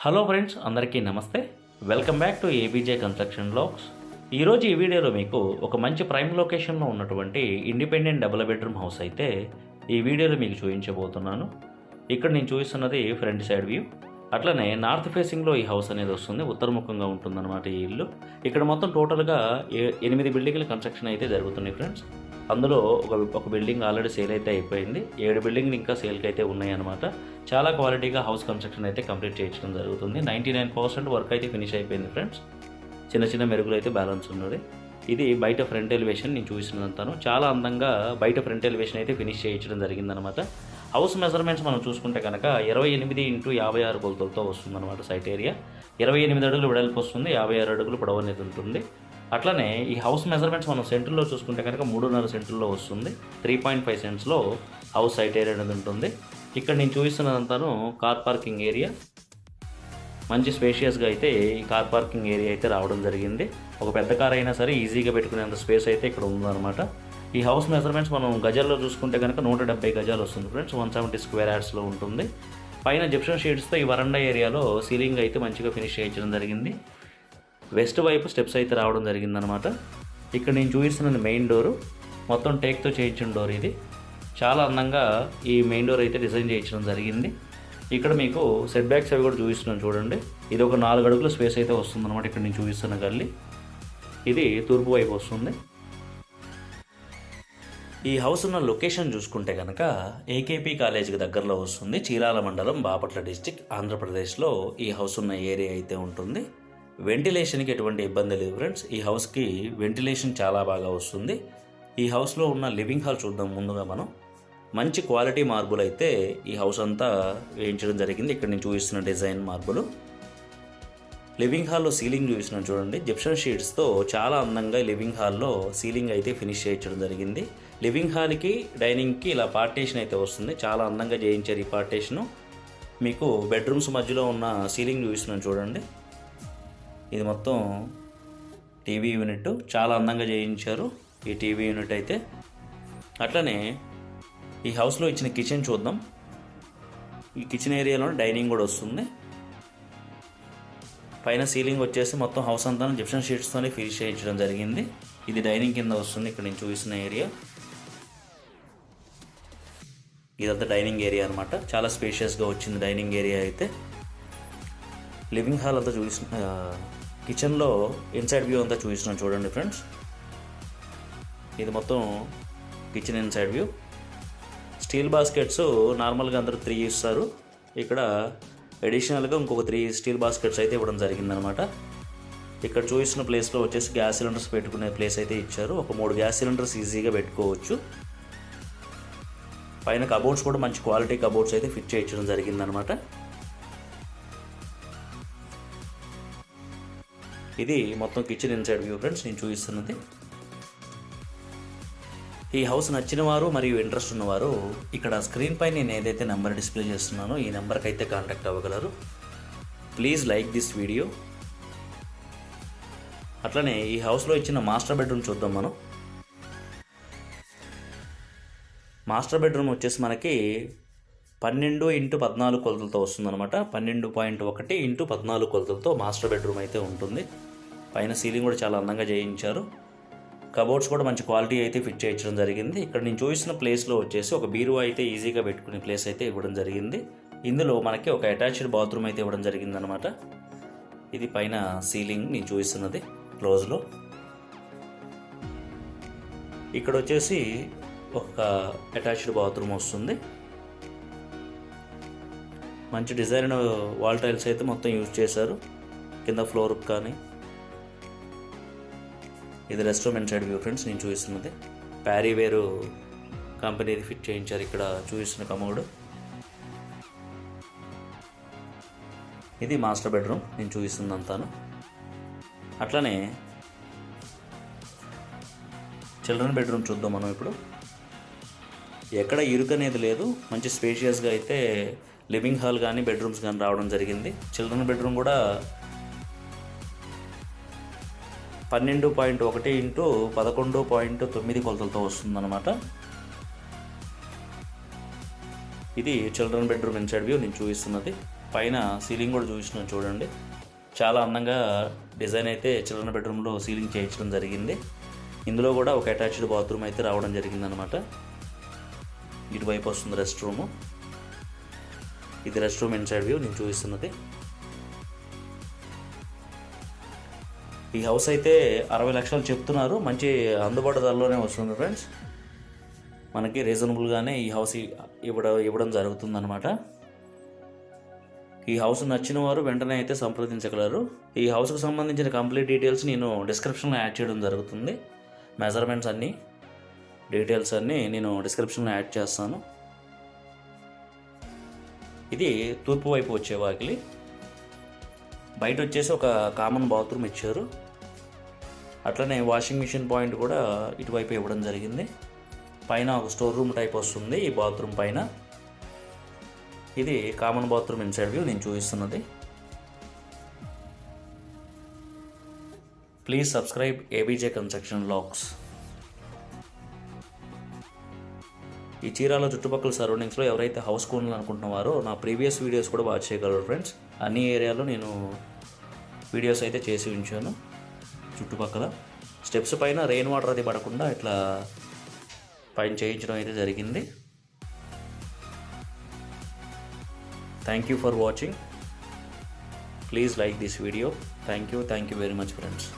Hello friends అందరికీ నమస్తే. Welcome back to ABJ construction blogs. ఈరోజు ఈ వీడియోలో మీకు ఒక మంచి ప్రైమ్ లొకేషన్లో ఉన్నటువంటి ఇండిపెండెంట్ డబుల్ బెడ్రూమ్ హౌస్ అయితే ఈ వీడియోలో మీకు చూపించబోతున్నాను. ఇక్కడ నేను చూపిస్తున్నది ఫ్రంట్ సైడ్ వ్యూ. అట్లనే నార్త్ ఫేసింగ్లో ఈ హౌస్ అనేది వస్తుంది ఉత్తరముఖంగా ఉంటుందన్నమాట ఈ ఇల్లు. ఇక్కడ మొత్తం టోటల్గా ఏ- ఎనిమిది బిల్డింగ్ల కన్స్ట్రక్షన్ అయితే జరుగుతున్నాయి ఫ్రెండ్స్. అందులో ఒక ఒక బిల్డింగ్ ఆల్రెడీ సేల్ అయితే అయిపోయింది. ఏడు బిల్డింగ్లు ఇంకా సేల్కి అయితే ఉన్నాయన్నమాట చాలా క్వాలిటీగా హౌస్ కన్స్ట్రక్షన్ అయితే కంప్లీట్ చేయించడం జరుగుతుంది. నైంటీ నైన్ పర్సెంట్ వర్క్ అయితే ఫినిష్ అయిపోయింది ఫ్రెండ్స్. చిన్న చిన్న మెరుగులు అయితే బ్యాలెన్స్ ఉన్నది. ఇది బయట ఫ్రంట్ ఎలివేషన్ నేను చూసినంతాను. చాలా అందంగా బయట ఫ్రంట్ ఎలివేషన్ అయితే ఫినిష్ చేయించడం జరిగిందనమాట హౌస్ మెజర్మెంట్స్ మనం చూసుకుంటే కనుక ఇరవై ఎనిమిది ఇంటూ యాభై ఆరు కొలతలతో వస్తుందన్నమాట సైట్ ఏరియా. ఇరవై ఎనిమిది అడుగులు వెడల్పు వస్తుంది. యాభై ఆరు అడుగులు పొడవు అనేది ఉంటుంది. అట్లనే ఈ హౌస్ మెజర్మెంట్స్ మనం సెంటర్లో చూసుకుంటే కనుక మూడున్నర సెంటర్లో వస్తుంది. త్రీ పాయింట్ ఫైవ్ సెంట్స్లో హౌస్ సైట్ ఏరియా అనేది ఉంటుంది. ఇక్కడ నేను చూపిస్తున్నదంతాను కార్ పార్కింగ్ ఏరియా మంచి స్పేషియస్గా అయితే ఈ కార్ పార్కింగ్ ఏరియా అయితే రావడం జరిగింది. ఒక పెద్ద కార్ అయినా సరే ఈజీగా పెట్టుకునేంత స్పేస్ అయితే ఇక్కడ ఉందన్నమాట. ఈ హౌస్ మెజర్మెంట్స్ మనం గజాల్లో చూసుకుంటే కనుక నూట డెబ్బై గజాలు వస్తుంది ఫ్రెండ్స్ వన్ సెవెంటీ స్క్వేర్ యార్డ్స్లో ఉంటుంది. పైన జిప్షన్ షీట్స్తో ఈ వరండా ఏరియాలో సీలింగ్ అయితే మంచిగా ఫినిష్ చేయించడం జరిగింది. వెస్ట్ వైపు స్టెప్స్ అయితే రావడం జరిగిందనమాట ఇక్కడ నేను చూపిస్తున్నది మెయిన్ డోరు. మొత్తం టేక్తో చేయించిన డోర్ ఇది. చాలా అందంగా ఈ మెయిన్ డోర్ అయితే డిజైన్ చేయించడం జరిగింది. ఇక్కడ మీకు సెట్ బ్యాక్స్ అవి కూడా చూపిస్తున్నాను చూడండి. ఇది ఒక నాలుగు అడుగుల స్పేస్ అయితే వస్తుందన్నమాట ఇక్కడ నేను చూపిస్తున్న గల్లి. ఇది తూర్పు వైపు వస్తుంది. ఈ హౌస్ ఉన్న లొకేషన్ చూసుకుంటే కనుక ఏకేపీ కాలేజీకి దగ్గరలో వస్తుంది. చీరాల మండలం బాపట్ల డిస్టిక్ ఆంధ్రప్రదేశ్లో ఈ హౌస్ ఉన్న ఏరియా అయితే ఉంటుంది. వెంటిలేషన్కి ఎటువంటి ఇబ్బంది లేదు ఫ్రెండ్స్. ఈ హౌస్కి వెంటిలేషన్ చాలా బాగా వస్తుంది. ఈ హౌస్లో ఉన్న లివింగ్ హాల్ చూద్దాం ముందుగా మనం. మంచి క్వాలిటీ మార్బుల్ అయితే ఈ హౌస్ అంతా వేయించడం జరిగింది. ఇక్కడ నేను చూపిస్తున్న డిజైన్ మార్బుల్. లివింగ్ హాల్లో సీలింగ్ చూపిస్తున్నాను చూడండి. జిప్షన్ షీట్స్తో చాలా అందంగా లివింగ్ హాల్లో సీలింగ్ అయితే ఫినిష్ చేయించడం జరిగింది. లివింగ్ హాల్కి డైనింగ్కి ఇలా పార్టేషన్ అయితే వస్తుంది. చాలా అందంగా చేయించారు ఈ పార్టేషను. మీకు బెడ్రూమ్స్ మధ్యలో ఉన్న సీలింగ్ చూపిస్తున్నాను చూడండి. ఇది మొత్తం టీవీ యూనిట్ చాలా అందంగా చేయించారు. ఈ టీవీ యూనిట్ అయితే అట్లనే ఈ హౌస్లో ఇచ్చిన కిచెన్ చూద్దాం. ఈ కిచెన్ ఏరియాలో డైనింగ్ కూడా వస్తుంది. పైన సీలింగ్ వచ్చేసి మొత్తం హౌస్ అంతా జిప్షన్ షీట్స్తోనే ఫినిష్ చేయించడం జరిగింది. ఇది డైనింగ్ కింద వస్తుంది. ఇక్కడ నేను చూసిన ఏరియా. ఇదంతా డైనింగ్ ఏరియా అనమాట చాలా స్పేషియస్గా వచ్చింది డైనింగ్ ఏరియా అయితే. లివింగ్ హాల్ అంతా చూసిన కిచెన్లో ఇన్సైడ్ వ్యూ అంతా చూపిస్తున్నాను చూడండి ఫ్రెండ్స్. ఇది మొత్తం kitchen inside view. Steel baskets నార్మల్గా అందరూ త్రీ ఇస్తారు. ఇక్కడ అడిషనల్గా ఇంకొక త్రీ స్టీల్ బాస్కెట్స్ అయితే ఇవ్వడం జరిగిందనమాట. ఇక్కడ చూసిన ప్లేస్లో వచ్చేసి గ్యాస్ సిలిండర్స్ పెట్టుకునే ప్లేస్ అయితే ఇచ్చారు. ఒక మూడు గ్యాస్ సిలిండర్స్ ఈజీగా పెట్టుకోవచ్చు. పైన కబోర్డ్స్ కూడా మంచి క్వాలిటీ కబోర్డ్స్ అయితే ఫిట్ చేయించడం జరిగిందనమాట. ఇది మొత్తం కిచెన్ ఇన్సైడ్ వ్యూ ఫ్రెండ్స్ నేను చూపిస్తున్నది. ఈ హౌస్ నచ్చిన వారు మరియు ఇంట్రెస్ట్ ఉన్నవారు ఇక్కడ స్క్రీన్ పై నేను ఏదైతే నెంబర్ డిస్ప్లే చేస్తున్నానో ఈ నెంబర్కి అయితే కాంటాక్ట్ అవ్వగలరు. ప్లీజ్ లైక్ దిస్ వీడియో అట్లనే ఈ హౌస్లో ఇచ్చిన మాస్టర్ బెడ్రూమ్ చూద్దాం మనం. మాస్టర్ బెడ్రూమ్ వచ్చేసి మనకి పన్నెండు ఇంటూ పద్నాలుగు కొలతలతో వస్తుందన్నమాట. పన్నెండు పాయింట్ ఒకటి ఇంటూ పద్నాలుగు కొలతలతో మాస్టర్ బెడ్రూమ్ అయితే ఉంటుంది. పైన సీలింగ్ కూడా చాలా అందంగా చేయించారు. కబోర్డ్స్ కూడా మంచి క్వాలిటీ అయితే ఫిట్ చేయించడం జరిగింది. ఇక్కడ నేను చూసిన ప్లేస్లో వచ్చేసి ఒక బీరువా అయితే ఈజీగా పెట్టుకునే ప్లేస్ అయితే ఇవ్వడం జరిగింది. ఇందులో మనకి ఒక అటాచ్డ్ బాత్రూమ్ అయితే ఇవ్వడం జరిగిందనమాట ఇది పైన సీలింగ్ నేను చూపిస్తున్నది క్లోజ్లో. ఇక్కడ వచ్చేసి ఒక అటాచ్డ్ బాత్రూమ్ వస్తుంది. మంచి డిజైన్ వాల్ టైల్స్ అయితే మొత్తం యూజ్ చేశారు. కింద ఫ్లోర్కి కానీ ఇది రెస్టారెంట్ సైడ్ వ్యూ ఫ్రెండ్స్ నేను చూపిస్తున్నది. ప్యారీ వేరు కంపెనీది ఫిట్ చేయించారు ఇక్కడ చూపిస్తున్న కమోడ్. ఇది మాస్టర్ బెడ్రూమ్ నేను చూపిస్తుంది అంతాను అట్లనే చిల్డ్రన్ బెడ్రూమ్ చూద్దాం మనం ఇప్పుడు. ఎక్కడ ఇరుకు అనేది లేదు మంచి స్పేషియస్గా అయితే లివింగ్ హాల్ కానీ బెడ్రూమ్స్ కానీ రావడం జరిగింది. చిల్డ్రన్ బెడ్రూమ్ కూడా పన్నెండు పాయింట్ ఒకటి ఇంటూ పదకొండు పాయింట్ తొమ్మిది కొలతలతో వస్తుందన్నమాట. ఇది చిల్డ్రన్ బెడ్రూమ్ ఇన్సైడ్ వ్యూ నేను చూపిస్తున్నది. పైన సీలింగ్ కూడా చూపిస్తున్నాను చూడండి. చాలా అందంగా డిజైన్ అయితే చిల్డ్రన్ బెడ్రూమ్లో సీలింగ్ చేయించడం జరిగింది. ఇందులో కూడా ఒక అటాచ్డ్ బాత్రూమ్ అయితే రావడం జరిగిందనమాట ఇటువైపు వస్తుంది రెస్ట్ రూము. ఇది రెస్ట్ రూమ్ ఇన్సైడ్ వ్యూ నేను చూపిస్తున్నది. ఈ హౌస్ అయితే అరవై లక్షలు చెప్తున్నారు. మంచి అందుబాటు ధరలోనే వస్తుంది ఫ్రెండ్స్. మనకి రీజనబుల్గానే ఈ హౌస్ ఇవ్వడం ఇవ్వడం జరుగుతుందన్నమాట. ఈ హౌస్ నచ్చిన వారు వెంటనే అయితే సంప్రదించగలరు. ఈ హౌస్కి సంబంధించిన కంప్లీట్ డీటెయిల్స్ నేను డిస్క్రిప్షన్లో యాడ్ చేయడం జరుగుతుంది. మెజర్మెంట్స్ అన్నీ డీటెయిల్స్ అన్నీ నేను డిస్క్రిప్షన్లో యాడ్ చేస్తాను. ఇది తూర్పు వైపు వచ్చే వాకిలి. బయట వచ్చేసి ఒక కామన్ బాత్రూమ్ ఇచ్చారు. అట్లనే వాషింగ్ మిషన్ పాయింట్ కూడా ఇటువైపు ఇవ్వడం జరిగింది. పైన ఒక స్టోర్ రూమ్ టైప్ వస్తుంది ఈ బాత్రూమ్ పైన. ఇది కామన్ బాత్రూమ్ ఇన్సైడ్ వ్యూ నేను చూపిస్తున్నది. Please subscribe ABJ construction lakhs ఈ చీరాల చుట్టుపక్కల సరౌండింగ్స్లో ఎవరైతే హౌస్ కొనాలనుకుంటున్నారో నా ప్రీవియస్ వీడియోస్ కూడా వాచ్ చేయగలరు ఫ్రెండ్స్ అన్ని ఏరియాలో నేను వీడియోస్ అయితే చేసి ఉంచాను. చుట్టుపక్కల స్టెప్స్ పైన రెయిన్ వాటర్ అది పడకుండా ఇట్లా పైన చేయించడం అయితే జరిగింది. Thank you for watching please like this video thank you thank you very much friends